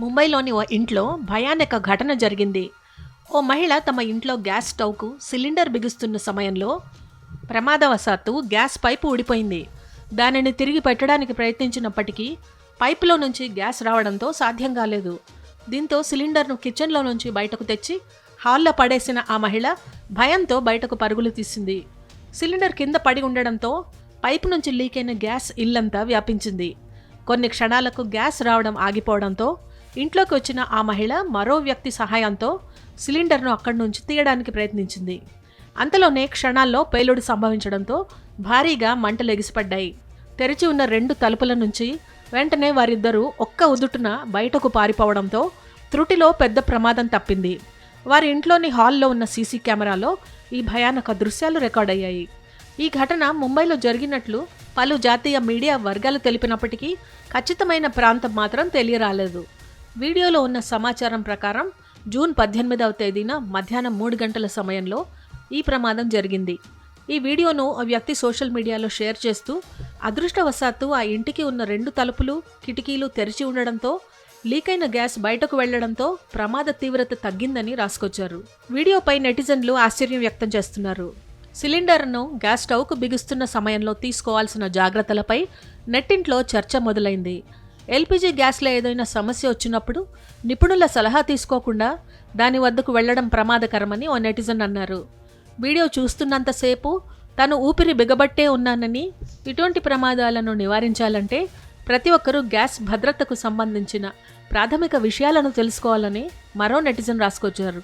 ముంబైలోని ఓ ఇంట్లో భయానక ఘటన జరిగింది. ఓ మహిళ తమ ఇంట్లో గ్యాస్ స్టవ్కు సిలిండర్ బిగుస్తున్న సమయంలో ప్రమాదవశాత్తు గ్యాస్ పైపు ఊడిపోయింది. దానిని తిరిగి పెట్టడానికి ప్రయత్నించినప్పటికీ పైపులో నుంచి గ్యాస్ రావడంతో సాధ్యం కాలేదు. దీంతో సిలిండర్ను కిచెన్లో నుంచి బయటకు తెచ్చి హాల్లో పడేసిన ఆ మహిళ భయంతో బయటకు పరుగులు తీసింది. సిలిండర్ కింద పడి ఉండడంతో పైపు నుంచి లీకైన గ్యాస్ ఇల్లంతా వ్యాపించింది. కొన్ని క్షణాలకు గ్యాస్ రావడం ఆగిపోవడంతో ఇంట్లోకి వచ్చిన ఆ మహిళ మరో వ్యక్తి సహాయంతో సిలిండర్ను అక్కడి నుంచి తీయడానికి ప్రయత్నించింది. అంతలోనే క్షణాల్లో పేలుడు సంభవించడంతో భారీగా మంటలు ఎగిసిపడ్డాయి. తెరిచి ఉన్న రెండు తలుపుల నుంచి వెంటనే వారిద్దరూ ఒక్క ఉదుటున బయటకు పారిపోవడంతో త్రుటిలో పెద్ద ప్రమాదం తప్పింది. వారి ఇంట్లోని హాల్లో ఉన్న సీసీ కెమెరాలో ఈ భయానక దృశ్యాలు రికార్డయ్యాయి ఈ ఘటన ముంబైలో జరిగినట్లు పలు జాతీయ మీడియా వర్గాలు తెలిపినప్పటికీ ఖచ్చితమైన ప్రాంతం మాత్రం తెలియరాలేదు. వీడియోలో ఉన్న సమాచారం ప్రకారం జూన్ పద్దెనిమిదవ తేదీన మధ్యాహ్నం మూడు గంటల సమయంలో ఈ ప్రమాదం జరిగింది. ఈ వీడియోను ఆ వ్యక్తి సోషల్ మీడియాలో షేర్ చేస్తూ అదృష్టవశాత్తు ఆ ఇంటికి ఉన్న రెండు తలుపులు కిటికీలు తెరిచి ఉండడంతో లీక్ అయిన గ్యాస్ బయటకు వెళ్ళడంతో ప్రమాద తీవ్రత తగ్గిందని రాసుకొచ్చారు. వీడియోపై నెటిజన్లు ఆశ్చర్యం వ్యక్తం చేస్తున్నారు. సిలిండర్ను గ్యాస్ స్టవ్కు బిగుస్తున్న సమయంలో తీసుకోవాల్సిన జాగ్రత్తలపై నెట్టింట్లో చర్చ మొదలైంది. ఎల్పిజి గ్యాస్లో ఏదైనా సమస్య వచ్చినప్పుడు నిపుణుల సలహా తీసుకోకుండా దాని వద్దకు వెళ్ళడం ప్రమాదకరమని ఓ నెటిజన్ అన్నారు. వీడియో చూస్తున్నంతసేపు తను ఊపిరి బిగబట్టే ఉన్నానని ఇటువంటి ప్రమాదాలను నివారించాలంటే ప్రతి ఒక్కరూ గ్యాస్ భద్రతకు సంబంధించిన ప్రాథమిక విషయాలను తెలుసుకోవాలని మరో నెటిజన్ రాసుకొచ్చారు.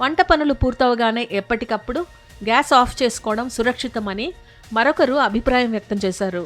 వంట పనులు పూర్తవగానే ఎప్పటికప్పుడు గ్యాస్ ఆఫ్ చేసుకోవడం సురక్షితమని మరొకరు అభిప్రాయం వ్యక్తం చేశారు.